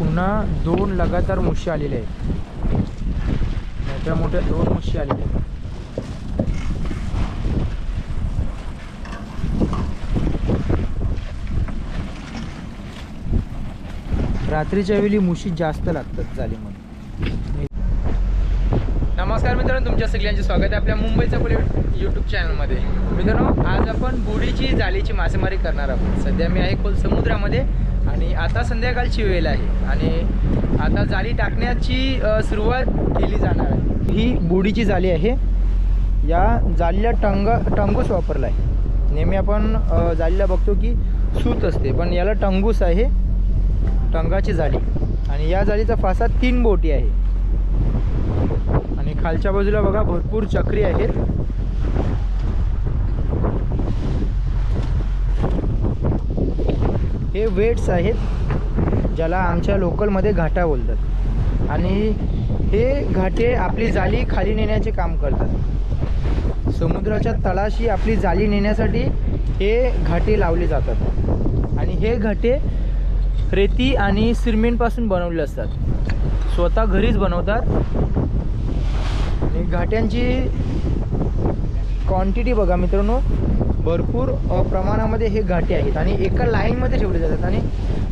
पुन्हा दोन लगातार मुशी आलेले आहेत. मोठ्या मोठ्या दोन मुशी आलेल्या आहेत. रात्रीच्या वेळी मुशी जास्त लागतात जालीमध्ये. नमस्कार मित्रांनो तुमच्या सगळ्यांचे स्वागत आहे आपल्या मुंबईचा पुढे यूट्यूब चॅनलमध्ये मित्रांनो आज आपण बुडीची जाळीची मासेमारी करणार आहोत. सध्या मी आहे खोल समुद्रामध्ये. आणि आता संध्याकाळची वेळ आहे. आणि आता जाळी टाकण्याची सुरुवात केली जाणार आहे. ही बुडीची जाळी आहे. या जाळीला टंग टंगूस वापरला आहे नेहमी आपण जाळीला बघतो की सूत असते पण याला टंगूस आहे. टंगाची जाळी. आणि या जाळीचा फासा तीन बोटी आहे. आणि खालच्या बाजूला बघा भरपूर चक्री आहेत. हे वेट्स आहेत ज्याला आमच्या लोकलमध्ये घाटा बोलतात. आणि हे घाटे आपली जाळी खाली नेण्याचे काम करतात. समुद्राच्या तळाशी आपली जाळी नेण्यासाठी हे घाटे लावले जातात. आणि हे घाटे रेती आणि सिमेंटपासून बनवले असतात. स्वतः घरीच बनवतात. आणि घाट्यांची क्वांटिटी बघा मित्रांनो भरपूर प्रमाणामध्ये हे घाटे आहेत आणि एका लाईनमध्ये ठेवले जातात आणि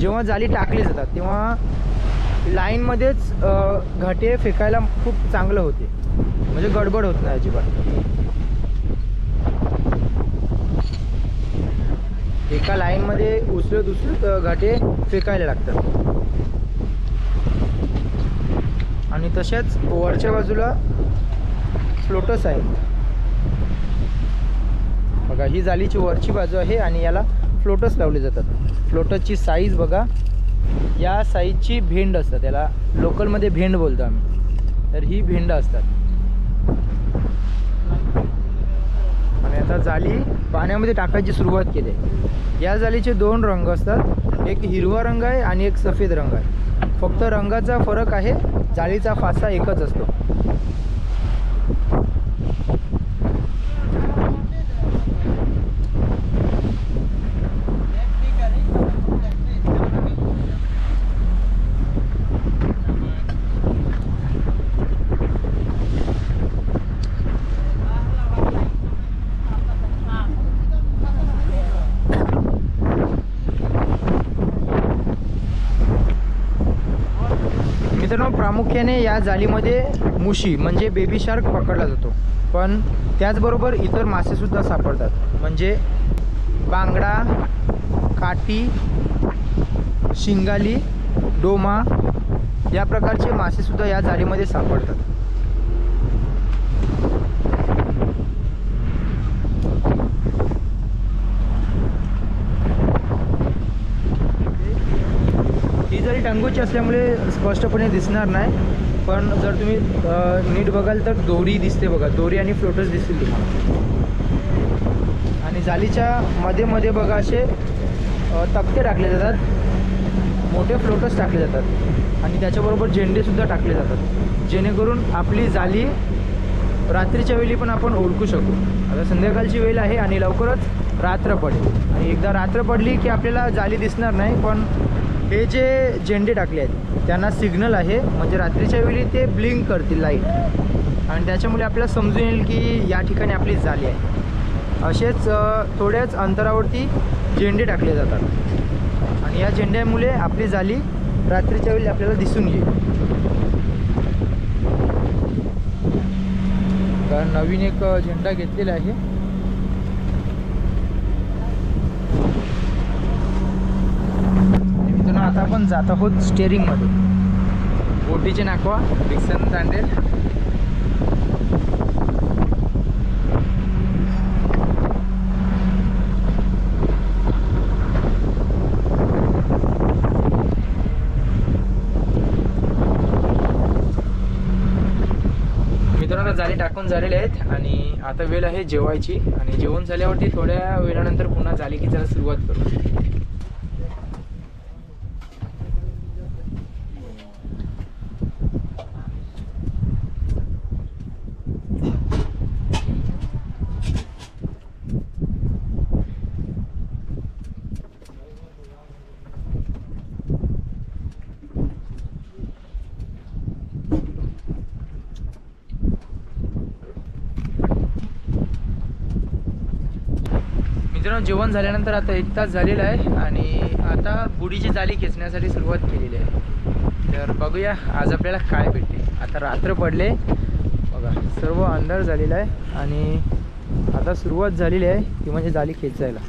जेव्हा जाळी टाकली जातात तेव्हा लाईनमध्येच घाटे फेकायला खूप चांगलं होते. म्हणजे गडबड होत नाही अजिबात. एका लाईनमध्ये उचलत उचलत घाटे फेकायला लागतात. आणि तशाच वरच्या बाजूला फ्लोटस आहेत. बघा ही जालीची वरची बाजू आहे आणि याला फ्लोटस लावले जातात. फ्लोटसची साईज बघा या साईजची भेंड असतात. याला लोकलमध्ये भेंड बोलतो आम्ही. तर ही भेंड असतात. आणि आता जाळी पाण्यामध्ये टाकायची सुरुवात केली. आहे या जाळीचे दोन रंग असतात. एक हिरवा रंग आहे आणि एक सफेद रंग आहे. फक्त रंगाचा फरक आहे जाळीचा फासा एकच असतो मित्रांनो प्रामुख्याने या जाळीमध्ये मुशी म्हणजे बेबी शार्क पकडला जातो. पण त्याचबरोबर इतर मासेसुद्धा सापडतात. म्हणजे बांगडा काटी शिंगाली डोमा या प्रकारचे मासेसुद्धा या जाळीमध्ये सापडतात ही जरी टांगूची असल्यामुळे स्पष्टपणे दिसणार नाही. पण जर तुम्ही नीट बघाल तर दोरी दिसते बघा. दोरी आणि फ्लोटस दिसतील तुम्हाला. आणि जालीच्या मध्ये मध्ये बघा असे तक्ते टाकले जातात. मोठे फ्लोटस टाकले जातात. आणि त्याच्याबरोबर झेंडेसुद्धा टाकले जातात. जेणेकरून आपली जाली रात्रीच्या वेळी पण आपण ओळखू शकू. आता संध्याकाळची वेळ आहे आणि लवकरच रात्र पडेल. आणि एकदा रात्र पडली की आपल्याला जाली दिसणार नाही पण हे जे झेंडे टाकले आहेत त्यांना सिग्नल आहे. म्हणजे रात्रीच्या वेळी ते ब्लिंक करतील लाइट आणि त्याच्यामुळे आपल्याला समजून येईल की या ठिकाणी आपली झाली आहे. असेच थोड्याच अंतरावरती झेंडे टाकले जातात. आणि या झेंड्यामुळे आपली जाली रात्रीच्या वेळी आपल्याला दिसून येईल. कारण नवीन एक झेंडा घेतलेला आहे आणि मित्रांनो आता आपण जात आहोत स्टेअरिंगमध्ये बोटीचे नाकवा डिक्सन तांडेल. मित्रांनो जाळी टाकून झालेले आहेत आणि आता वेळ आहे जेवायची. आणि जेवण झाल्यावरती थोड्या वेळानंतर पुन्हा जाली खिचायला सुरुवात करू. मित्रांनो जेवण झाल्यानंतर आता एक तास झालेला आहे आणि आता बुडीची जाळी खेचण्यासाठी सुरुवात केलेली आहे. तर बघूया आज आपल्याला काय भेटते. आता रात्र पडले. बघा सर्व अंधार झालेला आहे आणि आता सुरुवात झालेली आहे ती म्हणजे जाळी खेचायला.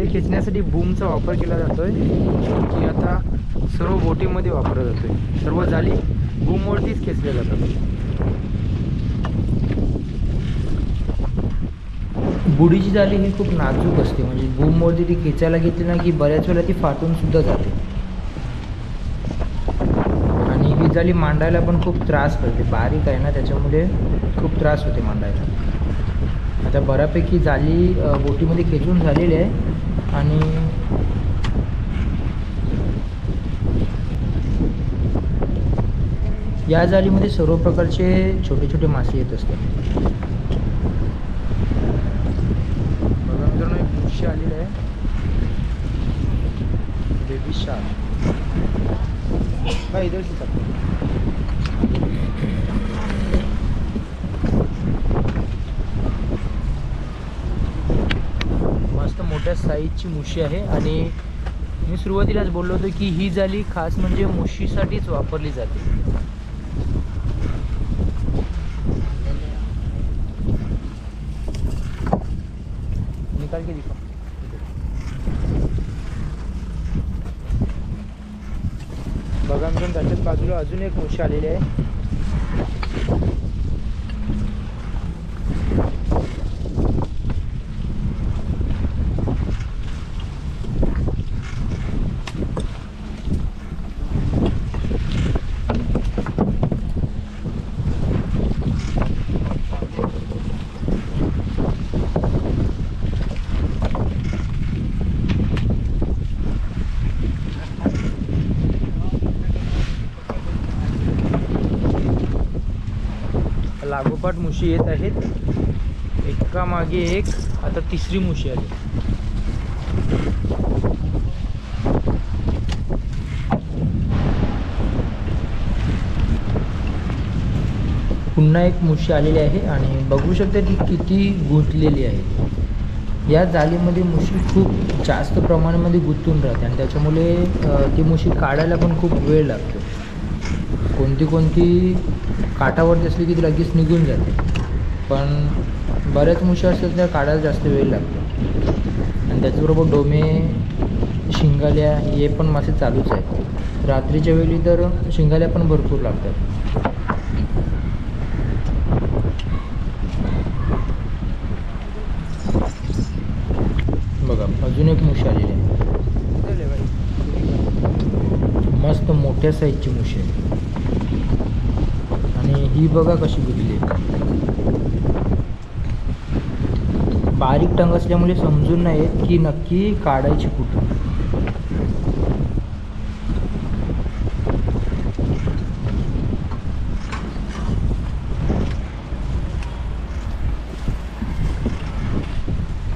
जाळी खेचण्यासाठी बूमचा वापर केला जातोय की आता सर्व बोटीमध्ये वापरला जातोय. सर्व जाळी बूमवरतीच खेचल्या जातात. बुडीची जाळी ही खूप नाजूक असते. म्हणजे बूमवरती ती खेचायला घेतली ना की बऱ्याच वेळा ती फाटून सुद्धा जाते. आणि ही जाळी मांडायला पण खूप त्रास करते. बारीक आहे ना त्याच्यामुळे खूप त्रास होते मांडायला. आता बऱ्यापैकी जाळी बोटीमध्ये खेचून झालेली आहे. आणि या जाळीमध्ये सर्व प्रकारचे छोटे छोटे मासे येत असतात. बघा मित्रांनो एक बुरशी आलेली आहे. बेबी शार्क काय इधर मोठ्या साईजची मुशी आहे. आणि मी सुरुवातीलाच बोललो होतो की ही जाळी खास म्हणजे मुशीसाठीच वापरली जाते. निकाल के दिखा बघा मिळून त्याच्याच बाजूला अजून एक मुशी आलेली आहे. लागोपाठ मुशी येत आहेत. एका मागे एक आता तिसरी मुशी आली. पुन्हा एक मुशी आलेली आहे आणि बघू शकता ती किती गुंतलेली आहे. या जालीमध्ये मुशी खूप जास्त प्रमाणामध्ये गुंतून राहते आणि त्याच्यामुळे ती मुशी काढायला पण खूप वेळ लागतो. कोणती कोणती काठावरती असली की ती लगेच निघून जाते. पण बऱ्याच मुशी असतात त्या काढायला जास्त वेळ लागतो. आणि त्याचबरोबर डोमे शिंगाल्या हे पण मासे चालूच आहेत. रात्रीच्या वेळी तर शिंगाल्या पण भरपूर लागतात. बघा अजून एक मुशी आलेली आहे मस्त मोठ्या साईजची मुशी आहे ही बघा कशी गुजली बारीक टंग असल्यामुळे समजून नाही येत की नक्की काढायची कुठून.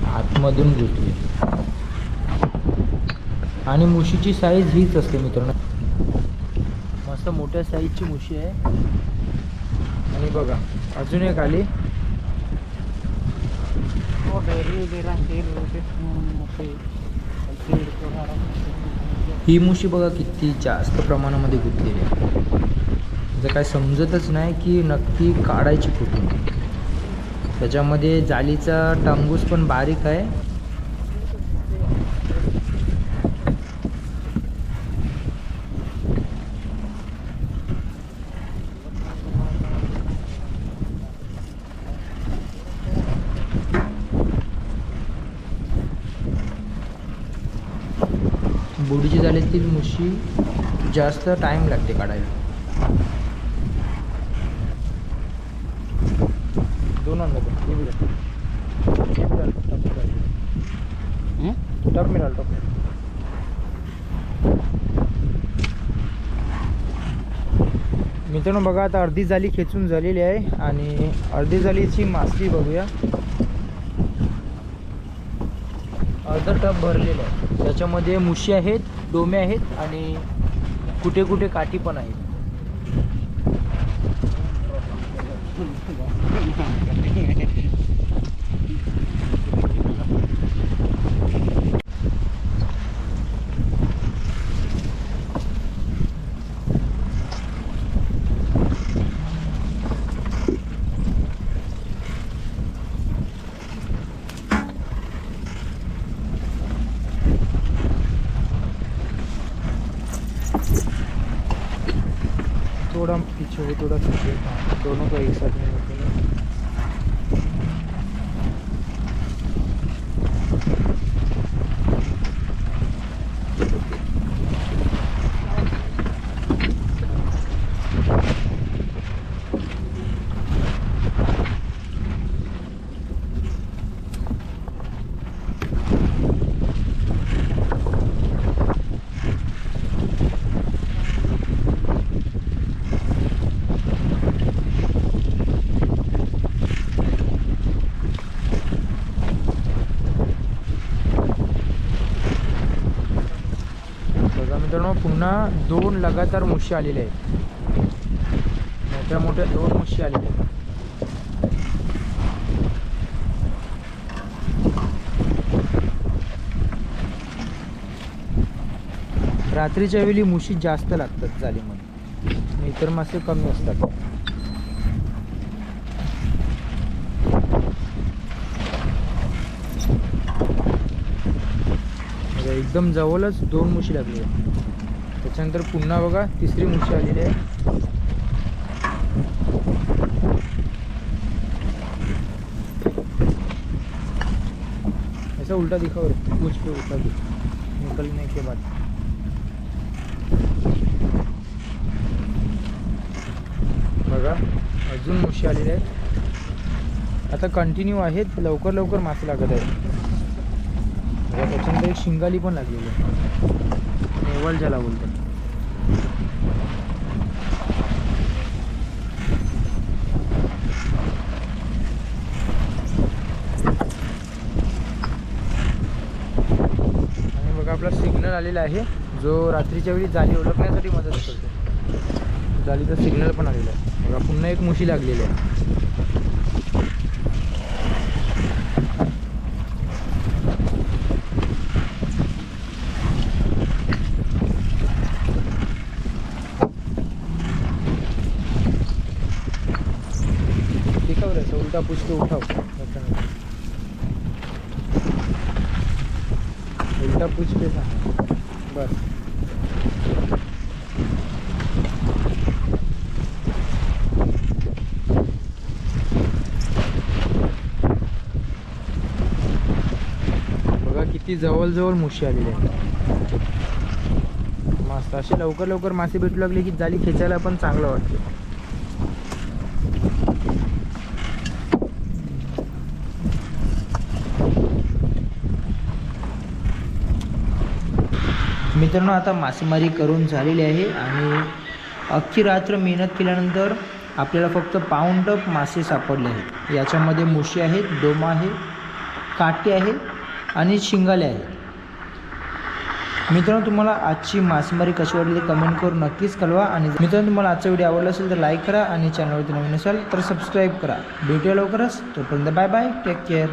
आतमधून घेतली आणि मुशीची साईज हीच असते मित्रांनो. मस्त मोठ्या साईजची मुशी आहे. आणि बघा अजून एक आली. ही मुशी बघा किती जास्त प्रमाणामध्ये गुंतलेली आहे. म्हणजे काय समजतच नाही की नक्की काढायची कुठून. त्याच्यामध्ये जाळीचा टांगूस पण बारीक आहे. बुडीची जाळीतील मुशी जास्त टाईम लागते काढायला. दोन ते. टर्मिनल टप मित्रांनो बघा आता अर्धी जाली खेचून झालेली आहे आणि अर्धी जालीची मासली बघूया. अर्धा टप भरलेलं आहे. त्याच्यामध्ये मुशी आहेत डोमे आहेत आणि कुठे कुठे काठी पण आहेत. पीछे हो थोड़ा पीछे हाँ, दोनों को एक साथ में रखो। बघा मित्रांनो पुन्हा दोन लगातार मुशी आलेले आहेत. मोठ्या मोठ्या दोन मुशी आलेल्या आहेत. रात्रीच्या वेळी मुशी जास्त लागतात जालीमध्ये आणि इतर मासे कमी असतात. म्हणजे एकदम जवळच दोन मुशी लागली आहे त्याच्यानंतर पुन्हा बघा तिसरी मुशी आलेली आहे. ऐसा उल्टा दिखाओ रे, पूछ पे उल्टा दिख. निकलने के बाद. बघा अजून मुशी आलेली आहेत आता कंटिन्यू आहेत लवकर लवकर मासे लागत आहेत. त्याच्यानंतर एक शिंगाली पण लागलेली आहे. नेवल ज्याला बोलतात आणि बघा आपला सिग्नल आलेला आहे. जो रात्रीच्या वेळी जाळी ओळखण्यासाठी मदत करतो. जाळीचा सिग्नल पण आलेला आहे. बघा पुन्हा एक मुशी लागलेली आहे. दिखाव रे उलटा पुष्ट उठाव. उलटा पूछ पे बरं. बघा किती जवळजवळ मुशी आलेली आहे मस्त असे लवकर लवकर मासे भेटू लागले की जाली खेचायला पण चांगलं वाटतं. मित्रांनो आता मासेमारी करून झालेली आहे आणि अख्खी रात्र मेहनत केल्यानंतर आपल्याला फक्त पाऊंड मासे सापडले आहेत. याच्यामध्ये मुशी आहेत डोमा आहे काटे आहे आणि शिंगाले आहेत. मित्रांनो तुम्हाला आजची मासेमारी कशी वाटली ते कमेंट करून नक्कीच कळवा आणि मित्रांनो तुम्हाला आजचा व्हिडिओ आवडला असेल तर लाईक करा आणि चॅनलवरती नवीन असाल तर सबस्क्राईब करा. भेटूया लवकरच. तोपर्यंत बाय बाय टेक केअर